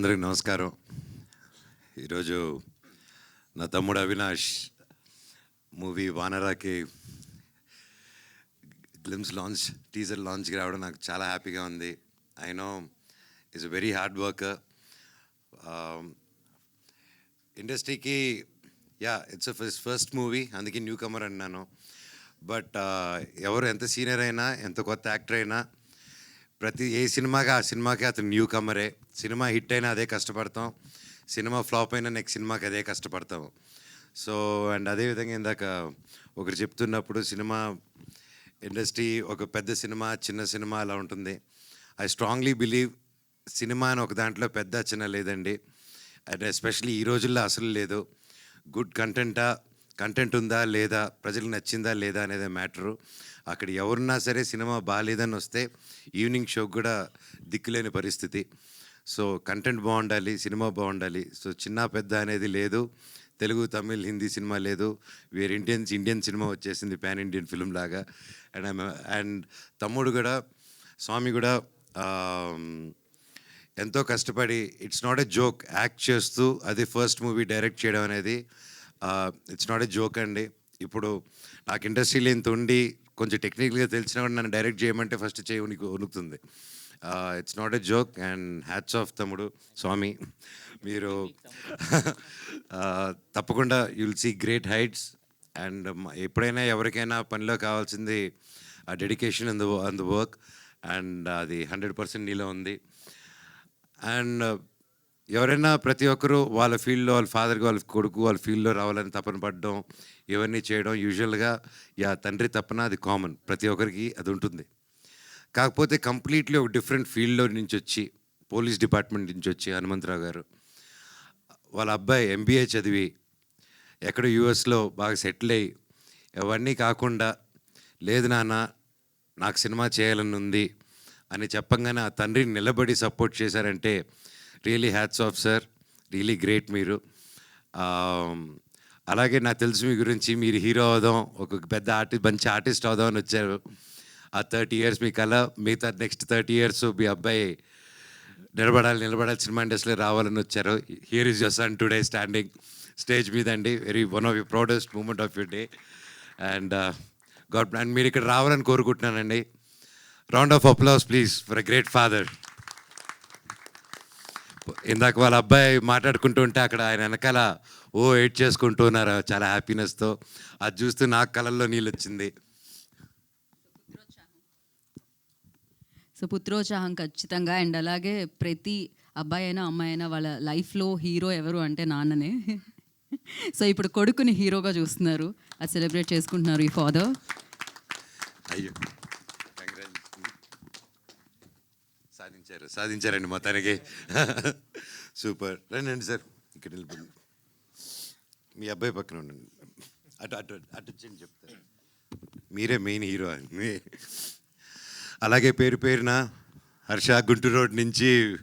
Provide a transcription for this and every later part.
అందరికి నమస్కారం. ఈరోజు నా తమ్ముడు అవినాష్ మూవీ వానరాకి గ్లిమ్స్ లాంచ్ టీజర్ లాంచ్కి రావడం నాకు చాలా హ్యాపీగా ఉంది. I know is a very hard worker ఇండస్ట్రీకి yeah it's first first movie అందుకే న్యూ కమర్ అన్నాను. బట్ ఎవరు ఎంత సీనియర్ అయినా ఎంత కొత్త యాక్టర్ అయినా ప్రతి ఏ సినిమాకి ఆ సినిమాకి అతను న్యూ కమరే. సినిమా హిట్ అయినా అదే కష్టపడతాం. సినిమా ఫ్లాప్ అయినా నెక్స్ట్ సినిమాకి అదే కష్టపడతాం. సో అండ్ అదేవిధంగా ఇందాక ఒకరు చెప్తున్నప్పుడు సినిమా ఇండస్ట్రీ ఒక పెద్ద సినిమా చిన్న సినిమా అలా ఉంటుంది. ఐ స్ట్రాంగ్లీ బిలీవ్ సినిమా అని ఒక దాంట్లో పెద్ద చిన్న లేదండి. అండ్ ఎస్పెషలీ ఈ రోజుల్లో అసలు లేదు. గుడ్ కంటెంటా కంటెంట్ ఉందా లేదా ప్రజలకు నచ్చిందా లేదా అనేది మ్యాటరు. అక్కడ ఎవరున్నా సరే సినిమా బాగాలేదని వస్తే ఈవినింగ్ షోకి కూడా దిక్కులేని పరిస్థితి. సో కంటెంట్ బాగుండాలి సినిమా బాగుండాలి. సో చిన్న పెద్ద అనేది లేదు. తెలుగు తమిళ్ హిందీ సినిమా లేదు. వేరే ఇండియన్స్ ఇండియన్ సినిమా వచ్చేసింది పాన్ ఇండియన్ ఫిల్మ్ లాగా. అండ్ అండ్ తమ్ముడు కూడా స్వామి కూడా um, ఎంతో కష్టపడి it's not a joke act చేస్తూ అది ఫస్ట్ మూవీ డైరెక్ట్ చేయడం అనేది ఇట్స్ నాట్ ఎ జోక్ అండి. ఇప్పుడు నాకు ఇండస్ట్రీలో ఇంత ఉండి కొంచెం టెక్నికల్గా తెలిసినా కూడా నన్ను డైరెక్ట్ చేయమంటే ఫస్ట్ చేయ ఉనికి ఉనుకుతుంది. It's not a joke and hats off తమ్ముడు. స్వామి మీరు తప్పకుండా you'll see great heights and ఎప్పుడైనా ఎవరికైనా పనిలో కావాల్సింది ఆ dedication and on the work and అది హండ్రెడ్ పర్సెంట్ నీలో ఉంది. అండ్ uh, ఎవరైనా ప్రతి ఒక్కరూ వాళ్ళ ఫీల్డ్లో వాళ్ళ ఫాదర్కి వాళ్ళ కొడుకు వాళ్ళ ఫీల్డ్లో రావాలని తపన పడడం ఇవన్నీ చేయడం యూజువల్గా యా తండ్రి తప్పన అది కామన్ ప్రతి ఒక్కరికి అది ఉంటుంది. కాకపోతే కంప్లీట్లీ ఒక డిఫరెంట్ ఫీల్డ్లో నుంచి వచ్చి పోలీస్ డిపార్ట్మెంట్ నుంచి వచ్చి హనుమంతరావు గారు వాళ్ళ అబ్బాయి ఎంబీఏ చదివి ఎక్కడ యూఎస్లో బాగా సెటిల్ అయ్యి అవన్నీ కాకుండా లేదు నాన్న నాకు సినిమా చేయాలని ఉంది అని చెప్పంగానే ఆ తండ్రిని నిలబడి సపోర్ట్ చేశారంటే really hats off sir really great మీరు. అలాగే నాకు తెలుసు మీ గురించి మీరు హీరో అవుదాం ఒక పెద్ద ఆర్టిస్ట్ మంచి ఆర్టిస్ట్ అవుదాం అని వచ్చారు. ఆ థర్టీ ఇయర్స్ మీ కళ మిగతా నెక్స్ట్ థర్టీ ఇయర్స్ మీ అబ్బాయి నిలబడాలి నిలబడాలి సినిమా ఇండస్ట్రీలో రావాలని వచ్చారు. Here is your son today standing stage మీద అండి very one of you proudest moment of your day and god and మీరు ఇక్కడ రావాలని కోరుకుంటున్నానండి. Round of applause please for a great father ఇందాక వాళ్ళ అబ్బాయి మాట్లాడుకుంటూ ఉంటే అక్కడ ఆయన వెనకాల ఓ ఎయిట్ చేసుకుంటూ ఉన్నారు. చాలా హ్యాపీనెస్తో అది చూస్తూ నాకు కళల్లో నీళ్ళు వచ్చింది. సో పుత్రోత్సాహం ఖచ్చితంగా. అండ్ అలాగే ప్రతి అబ్బాయి అయినా అమ్మాయి అయినా వాళ్ళ లైఫ్లో హీరో ఎవరు అంటే నాన్ననే. సో ఇప్పుడు కొడుకుని హీరోగా చూస్తున్నారు. అది సెలబ్రేట్ చేసుకుంటున్నారు ఈ ఫాదర్. అయ్యో. సాధించారు సాధించారండి మొత్తానికి. సూపర్. రండి సార్. ఇక్కడ వెళ్ళిపోయింది మీ అబ్బాయి పక్కన ఉండండి. అటు అటు అటు వచ్చి చెప్తారు మీరే మెయిన్ హీరో. మీ అలాగే పేరు పేరున హర్ష గుంటూరు రోడ్ నుంచి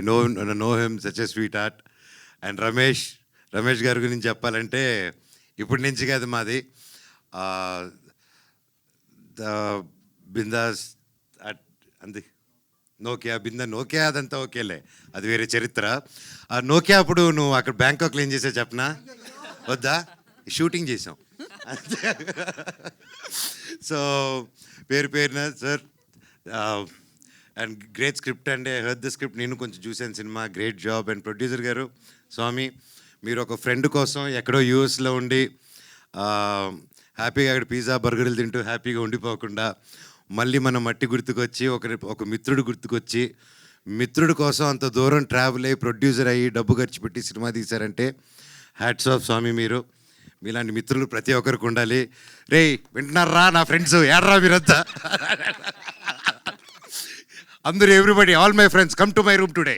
no no him such a sweet heart and Ramesh Ramesh గారి గురించి చెప్పాలంటే ఇప్పటి నుంచి కాదు మాది. ద బిందాస్ అట్ అంది. నోకియా బింద నోకియా అదంతా ఓకేలే. అది వేరే చరిత్ర. ఆ నోకియా అప్పుడు నువ్వు అక్కడ బ్యాంకాక్ ఏం చేసే చెప్పనా? వద్దా? షూటింగ్ చేసాం. సో పేరు పేరున sir and great script and heard the script నేను కొంచెం చూశాను సినిమా. గ్రేట్ జాబ్ అండ్ ప్రొడ్యూసర్ గారు స్వామి మీరు ఒక ఫ్రెండ్ కోసం ఎక్కడో యూఎస్లో ఉండి uh, హ్యాపీగా అక్కడ పిజ్జా బర్గర్లు తింటూ హ్యాపీగా ఉండిపోకుండా మళ్ళీ మన మట్టి గుర్తుకొచ్చి ఒక ఒక మిత్రుడు గుర్తుకొచ్చి మిత్రుడి కోసం అంత దూరం ట్రావెల్ అయ్యి ప్రొడ్యూసర్ అయ్యి డబ్బు ఖర్చు పెట్టి సినిమా తీశారంటే హ్యాట్స్ ఆఫ్ స్వామి మీరు. మీలాంటి మిత్రులు ప్రతి ఒక్కరికి ఉండాలి. రే వింటున్నారా నా ఫ్రెండ్స్ ఏడ్రా మీరంతా? అందరూ everybody all my friends come to my room today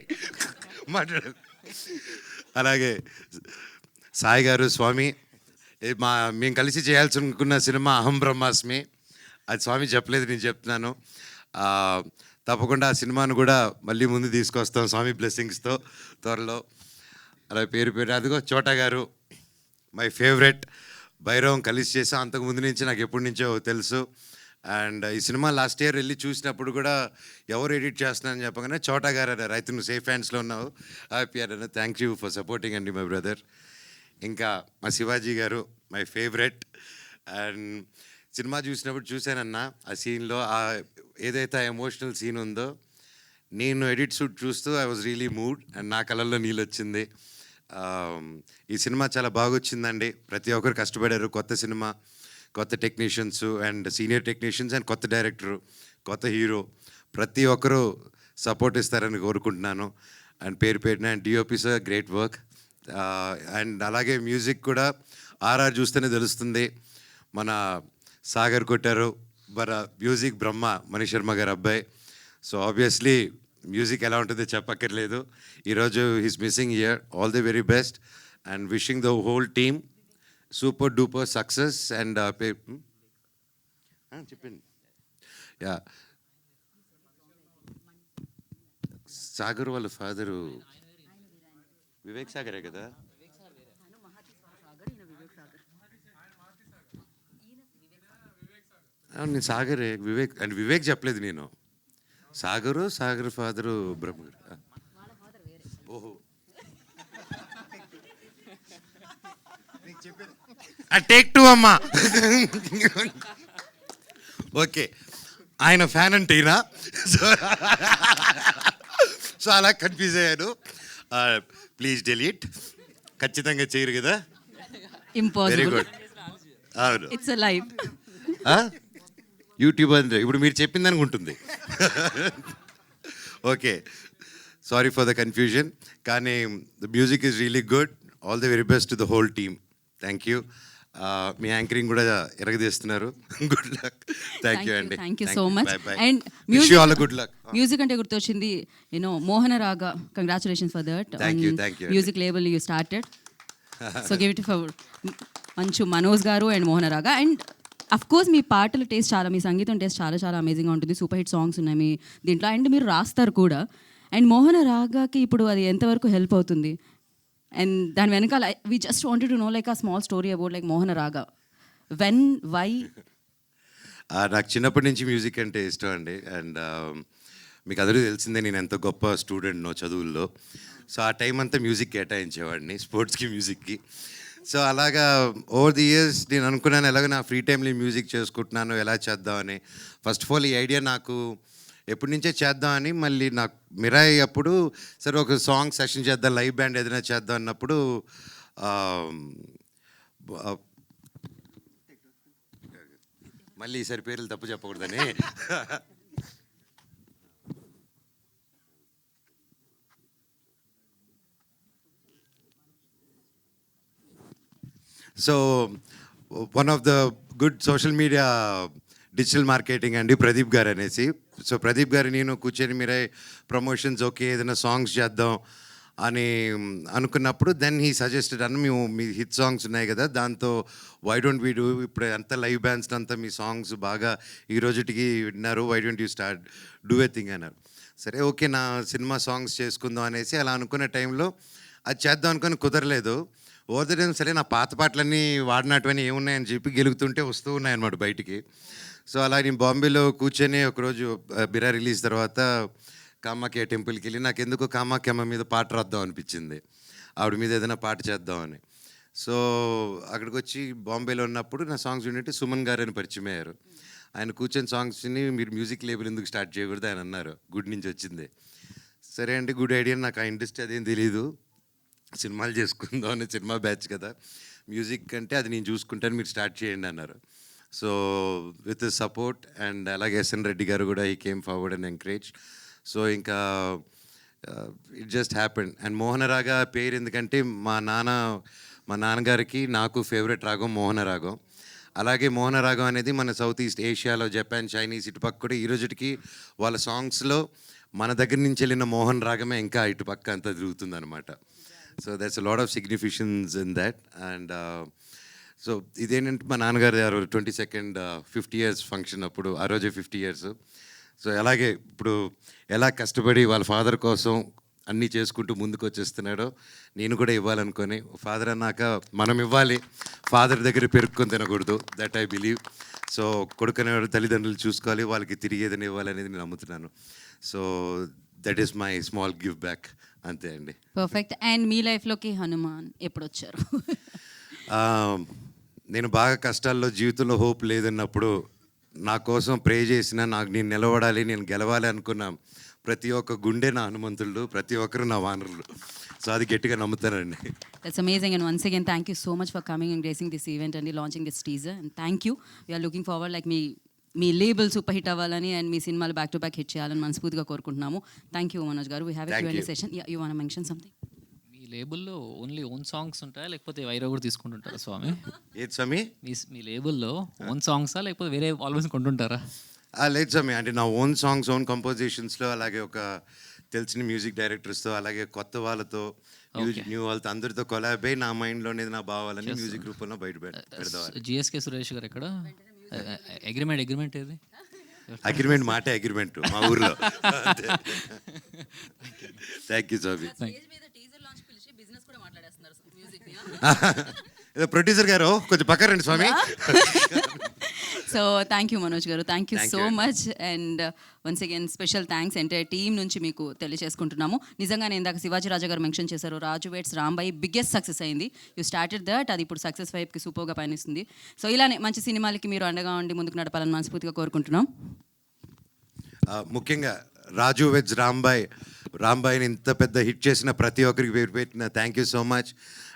మాట్లాడు. అలాగే సాయి గారు స్వామి మా మేము కలిసి చేయాల్సి అనుకున్న సినిమా అహం బ్రహ్మాస్మి. అది స్వామి చెప్పలేదు నేను చెప్తున్నాను. తప్పకుండా ఆ సినిమాను కూడా మళ్ళీ ముందు తీసుకొస్తాం స్వామి బ్లెస్సింగ్స్తో త్వరలో. అలా పేరు పేరు అదిగో చోటా గారు మై ఫేవరెట్ భైరవం కలిసి చేసాం. అంతకు ముందు నుంచి నాకు ఎప్పటి నుంచో తెలుసు. అండ్ ఈ సినిమా లాస్ట్ ఇయర్ వెళ్ళి చూసినప్పుడు కూడా ఎవరు ఎడిట్ చేస్తున్నారని చెప్పగానే చోటా గారు అన్నారు అయితే నువ్వు సేఫ్ హ్యాండ్స్లో ఉన్నావు. హ్యాపీ అన్న థ్యాంక్ యూ ఫర్ సపోర్టింగ్ అండి మై బ్రదర్ ఇంకా మా శివాజీ గారు మై ఫేవరెట్ అండ్ సినిమా చూసినప్పుడు చూశానన్న ఆ సీన్లో ఆ ఏదైతే ఆ ఎమోషనల్ సీన్ ఉందో నేను ఎడిట్ షూట్ చూస్తూ I was really moved and నా కళల్లో నీళ్ళు వచ్చింది. ఈ సినిమా చాలా బాగా వచ్చిందండి ప్రతి ఒక్కరు కష్టపడారు కొత్త సినిమా. కొత్త technicians and senior technicians and కొత్త డైరెక్టరు కొత్త హీరో. ప్రతి ఒక్కరూ సపోర్ట్ ఇస్తారని కోరుకుంటున్నాను. అండ్ పేరు పేరున and DOP sir great work. And అలాగే మ్యూజిక్ కూడా ఆర్ఆర్ చూస్తేనే తెలుస్తుంది. మన సాగర్ కొట్టారు మన మ్యూజిక్ బ్రహ్మ మనీష్ శర్మ గారు అబ్బాయి. సో ఆబ్వియస్లీ మ్యూజిక్ ఎలా ఉంటుందో చెప్పక్కర్లేదు. ఈరోజు he's missing here all the very best. And wishing the whole team. Super duper success and చెప్పండి. యా సాగర్ వాళ్ళ ఫాదరు వివేక్ సాగరే కదా? నేను సాగరే వివేక్ అండ్ వివేక్ చెప్పలేదు నేను. Sagar Sagar father Brahma take two అమ్మా. ఓకే. ఆయన ఫ్యాన్ అంటే ఈయన సో సో అలా కన్ఫ్యూజ్ అయ్యాను. ప్లీజ్ డెలీట్ ఖచ్చితంగా చేయరు కదా? వెరీ ఇంపాసిబుల్ గుడ్ అవును. ఇట్స్ యూట్యూబ్ అంటే ఇప్పుడు మీరు చెప్పిన దానికి ఉంటుంది. Okay. Sorry for the confusion కానీ the music is really good all the very best to the whole team thank you me anchoring కూడా ఎరగదీస్తున్నారు. గుడ్ లక్ థ్యాంక్ యూ అండి. Thank you so much and and all good luck music అంటే గుర్తొచ్చింది you know Mohana Raga congratulations for that. Music label you started so give it for Manchu Manoj గారు and Mohana రాగా and of course మీ పాటల taste చాలా మీ సంగీతం taste చాలా చాలా అమేజింగ్గా ఉంటుంది. సూపర్ హిట్ సాంగ్స్ ఉన్నాయి మీ దీంట్లో. అండ్ మీరు రాస్తారు కూడా. అండ్ మోహన రాగాకి ఇప్పుడు అది ఎంతవరకు హెల్ప్ అవుతుంది? అండ్ దాని వెనకాల we just wanted to know like a small story about like Mohana Raga when why నాకు చిన్నప్పటి నుంచి మ్యూజిక్ అంటే ఇష్టం అండి. అండ్ um, మీకు అందరూ తెలిసిందే నేను ఎంత గొప్ప స్టూడెంట్నో చదువుల్లో. సో ఆ టైం అంతా మ్యూజిక్ కేటాయించేవాడిని స్పోర్ట్స్కి మ్యూజిక్కి సో అలాగా ఓవర్ ది ఇయర్స్ నేను అనుకున్నాను ఎలాగ నా ఫ్రీ టైంలో మ్యూజిక్ చేసుకుంటున్నాను ఎలా చేద్దామని ఫస్ట్ ఆఫ్ ఆల్ ఈ ఐడియా నాకు ఎప్పటి నుంచే చేద్దాం అని మళ్ళీ నాకు మిరాయి అప్పుడు సరే ఒక సాంగ్ సెషన్ చేద్దాం లైవ్ బ్యాండ్ ఏదైనా చేద్దాం అన్నప్పుడు మళ్ళీ ఈసారి పేర్లు తప్పు చెప్పకూడదని. So one of the good social media digital marketing అండి ప్రదీప్ గారు అనేసి. సో ప్రదీప్ గారు నేను కూర్చొని మీరే ప్రమోషన్స్ ఓకే ఏదైనా సాంగ్స్ చేద్దాం అని అనుకున్నప్పుడు దెన్ హీ సజెస్టెడ్ అని మేము మీ హిట్ సాంగ్స్ ఉన్నాయి కదా దాంతో వై డోంట్ వీ డూ ఇప్పుడు అంత లైవ్ బ్యాండ్స్ అంతా మీ సాంగ్స్ బాగా ఈ రోజుటికి విన్నారు why don't you start do a thing అన్నారు. సరే ఓకే నా సినిమా సాంగ్స్ చేసుకుందాం అనేసి అలా అనుకునే టైంలో అది చేద్దాం అనుకుని కుదరలేదు. ఓదడం సరే నా పాత పాటలన్నీ వాడినటువన్నీ ఏమున్నాయని చెప్పి గెలుగుతుంటే వస్తూ ఉన్నాయన్నమాట బయటికి. సో అలా నేను బాంబేలో కూర్చొని ఒకరోజు బిరా రిలీజ్ తర్వాత కామాఖ్య టెంపుల్కి వెళ్ళి నాకు ఎందుకో కామాఖ్యమ్మ మీద పాట రాద్దాం అనిపించింది. ఆవిడ మీద ఏదైనా పాట చేద్దామని. సో అక్కడికి వచ్చి బాంబేలో ఉన్నప్పుడు నా సాంగ్స్ యూనిట్ సుమన్ గారు అని పరిచయం అయ్యారు. ఆయన కూర్చొని సాంగ్స్ని మీరు మ్యూజిక్ లేబుల్ ఎందుకు స్టార్ట్ చేయకూడదు ఆయన అన్నారు. గుడ్ నుంచి వచ్చింది. సరే అండి గుడ్ ఐడియా. నాకు ఆ ఇండస్ట్రీ అదేం తెలియదు సినిమాలు చేసుకుందాం అనే సినిమా బ్యాచ్ కదా. మ్యూజిక్ అంటే అది నేను చూసుకుంటాను మీరు స్టార్ట్ చేయండి అన్నారు. సో విత్ సపోర్ట్ అండ్ అలాగే ఎస్ఎన్ రెడ్డి గారు కూడా ఈ came forward and encourage so ఇంకా it just happen and Mohana Raga పేరు ఎందుకంటే మా నాన్న మా నాన్నగారికి నాకు ఫేవరెట్ రాగం మోహన రాగం అలాగే మోహన రాగం అనేది మన సౌత్ ఈస్ట్ ఏషియాలో జపాన్ చైనీస్ ఇటుపక్క కూడా ఈ వాళ్ళ సాంగ్స్లో మన దగ్గర నుంచి వెళ్ళిన మోహన్ రాగమే ఇంకా ఇటుపక్క అంతా తిరుగుతుంది అనమాట so that's lot of significance in that and so ఇదేంటంటే మా నాన్నగారు ఆ రోజు twenty second fifty years function అప్పుడు ఆ రోజే ఫిఫ్టీ ఇయర్స్. సో అలాగే ఇప్పుడు ఎలా కష్టపడి వాళ్ళ ఫాదర్ కోసం అన్నీ చేసుకుంటూ ముందుకు వచ్చేస్తున్నాడో నేను కూడా ఇవ్వాలనుకొని ఫాదర్ అన్నాక మనం ఇవ్వాలి ఫాదర్ దగ్గర పెరుక్కొని తినకూడదు దట్ ఐ బిలీవ్ సో కొడుకునే తల్లిదండ్రులు చూసుకోవాలి వాళ్ళకి తిరిగి ఏదైనా ఇవ్వాలనేది నేను నమ్ముతున్నాను. So that is my small give back అంతే అండి. పర్ఫెక్ట్ అండ్ మీ లైఫ్లోకి హనుమాన్ ఎప్పుడు వచ్చారు ఆ, నేను బాగా కష్టాల్లో జీవితంలో హోప్ లేదన్నప్పుడు నా కోసం ప్రే చేసిన నాకు నేను నిలబడాలి నేను గెలవాలి అనుకున్న ప్రతి ఒక్క గుండె నా హనుమంతుళ్ళు ప్రతి ఒక్కరు నా వానరులు. సో అది గట్టిగా నమ్ముతానండి. That's amazing and once again thank you so much for coming and gracing this event and launching this teaser and thank you we are looking forward like మీ మీ లేబుల్ సూపర్ హిట్ అవ్వాలని and మీ సినిమాలు back to back hit చేయాలని మనస్ఫూర్తిగా కోరుకుంటున్నాము. Thank you Manoj గారు. We have. Session you want mention something లేబుల్లో only own songs ఉంటాయా? లేకపోతే వైరా కూడా తీసుకుంటుంటారా స్వామి? ఏది స్వామి? మీ మీ లేబుల్లో ఓన్ సాంగ్సా లేకపోతే వేరే ఆల్వేస్ కొంటుంటారా? లేదు స్వామి. అంటే నా ఓన్ సాంగ్స్ ఓన్ కంపోజిషన్స్లో అలాగే ఒక తెలిసిన మ్యూజిక్ డైరెక్టర్స్తో అలాగే కొత్త వాళ్ళతో న్యూ వాళ్ళతో అందరితో కొలాబ్ అయి నా మైండ్లోనేది నా భావాలని మ్యూజిక్ రూపంలో బయట జిఎస్కే సురేష్ గారు ఎక్కడ? అగ్రిమెంట్ అగ్రిమెంట్ ఏది? అగ్రిమెంట్ మాటే అగ్రిమెంట్ మా ఊర్లో. థ్యాంక్ యూ స్వామి. ఏదో ప్రొడ్యూసర్ గారు కొంచెం పక్క రండి స్వామి. సో థ్యాంక్ యూ మనోజ్ గారు. Thank you so. Much and once again special thanks entire team నుంచి మీకు తెలియజేసుకుంటున్నాము. నిజంగానే ఇందాక శివాజీ రాజా గారు మెన్షన్ చేశారు Raju weds Rambai biggest success అయింది. యూ స్టార్టెడ్ దట్ అది ఇప్పుడు సక్సెస్ వైపుకి సూపర్గా పయనిస్తుంది. సో ఇలానే మంచి సినిమాలకి మీరు అండగా ఉండి ముందుకు నడపాలని మనస్ఫూర్తిగా కోరుకుంటున్నాం. ముఖ్యంగా రాజు వెజ్ రాంబాయ్. రాంబాయ్ని ఇంత పెద్ద హిట్ చేసిన ప్రతి ఒక్కరికి పేరు పెట్టిన థ్యాంక్ యూ సో మచ్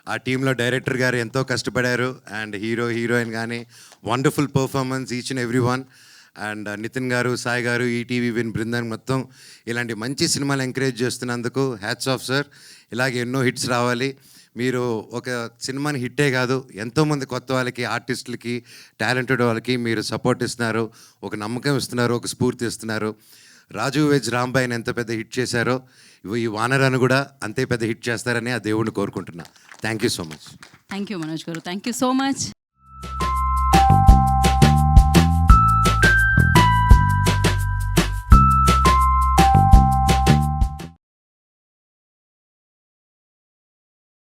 ఆ టీంలో డైరెక్టర్ గారు ఎంతో కష్టపడారు. అండ్ హీరో హీరోయిన్ కానీ wonderful performance each and every one and Nithin గారు సాయి గారు ఈటీవీ విన్ బృందాన్ని మొత్తం ఇలాంటి మంచి సినిమాలు ఎంకరేజ్ చేస్తున్నందుకు హ్యాట్స్ ఆఫ్ సార్ ఇలాగే ఎన్నో హిట్స్ రావాలి. మీరు ఒక సినిమాని హిట్టే కాదు ఎంతోమంది కొత్త వాళ్ళకి ఆర్టిస్టులకి టాలెంటెడ్ వాళ్ళకి మీరు సపోర్ట్ ఇస్తున్నారు. ఒక నమ్మకం ఇస్తున్నారు ఒక స్ఫూర్తి ఇస్తున్నారు. రాజు వెజ్ రాంబాయిని ఎంత పెద్ద హిట్ చేశారో ఈ వానరాను కూడా అంతే పెద్ద హిట్ చేస్తారని ఆ దేవుడిని కోరుకుంటున్నా. Thank you so much thank you Manoj గారు. Thank you so much